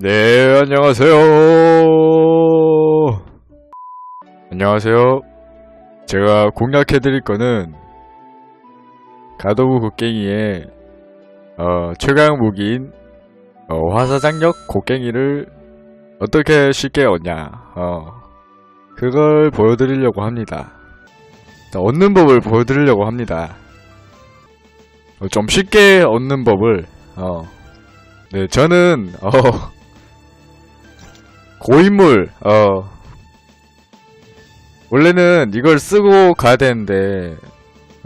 네, 안녕하세요. 안녕하세요. 제가 공략해드릴 거는 가도부 곡괭이의 어, 최강 무기인 어, 화사장력 곡괭이를 어떻게 쉽게 얻냐 어, 그걸 보여드리려고 합니다. 자, 얻는 법을 보여드리려고 합니다. 어, 좀 쉽게 얻는 법을 어, 네, 저는 어, 고인물 어 원래는 이걸 쓰고 가야 되는데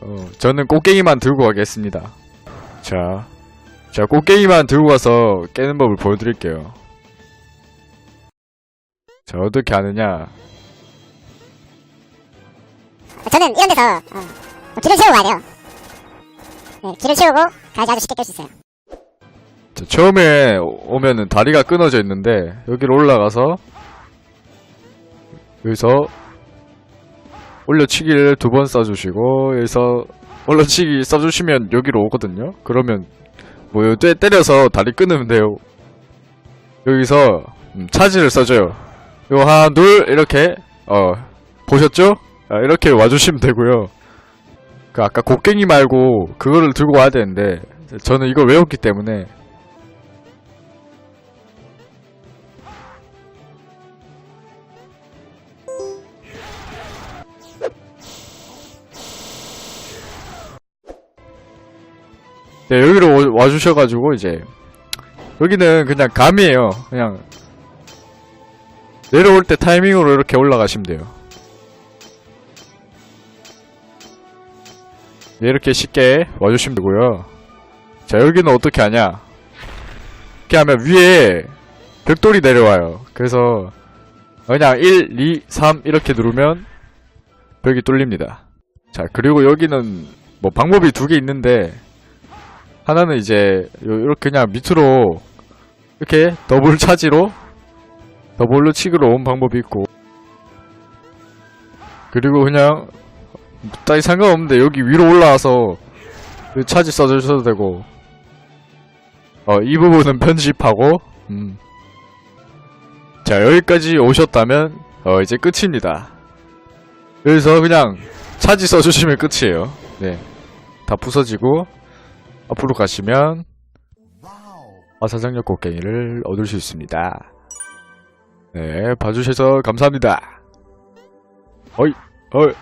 어, 저는 꽃갱이만 들고 가겠습니다. 자, 자 꽃갱이만 들고 가서 깨는 법을 보여드릴게요. 자 어떻게 하느냐? 저는 이런 데서 어, 길을 채우고 가야 돼요. 네, 길을 채우고 가야지 아주 쉽게 깰 수 있어요. 자, 처음에 오- 오면은 다리가 끊어져 있는데 여기로 올라가서 여기서 올려치기를 두번 써주시고 여기서 올려치기 써주시면 여기로 오거든요. 그러면 뭐 요때 때려서 다리 끊으면 돼요. 여기서 음, 차지를 써줘요. 요 하나 둘 이렇게 어 보셨죠? 아, 이렇게 와주시면 되고요. 그 아까 곡괭이 말고 그거를 들고 와야 되는데 저는 이걸 외웠기 때문에 네, 여기로 오- 와주셔가지고, 이제, 여기는 그냥 감이에요. 그냥, 내려올 때 타이밍으로 이렇게 올라가시면 돼요. 네, 이렇게 쉽게 와주시면 되고요. 자, 여기는 어떻게 하냐. 이렇게 하면 위에 벽돌이 내려와요. 그래서, 그냥 1, 2, 3 이렇게 누르면 벽이 뚫립니다. 자, 그리고 여기는 뭐 방법이 두 개 있는데, 하나는 이제 요- 이렇게 그냥 밑으로 이렇게 더블 차지로 더블로 치기로 온 방법이 있고. 그리고 그냥 딱히 상관없는데 여기 위로 올라와서 그 차지 써주셔도 되고. 어 이 부분은 편집하고 음. 자 여기까지 오셨다면 어 이제 끝입니다. 여기서 그냥 차지 써주시면 끝이에요. 네다 부서지고 앞으로 가시면 화사장력 곡괭이를 얻을 수 있습니다. 네, 봐주셔서 감사합니다. 어이, 어이,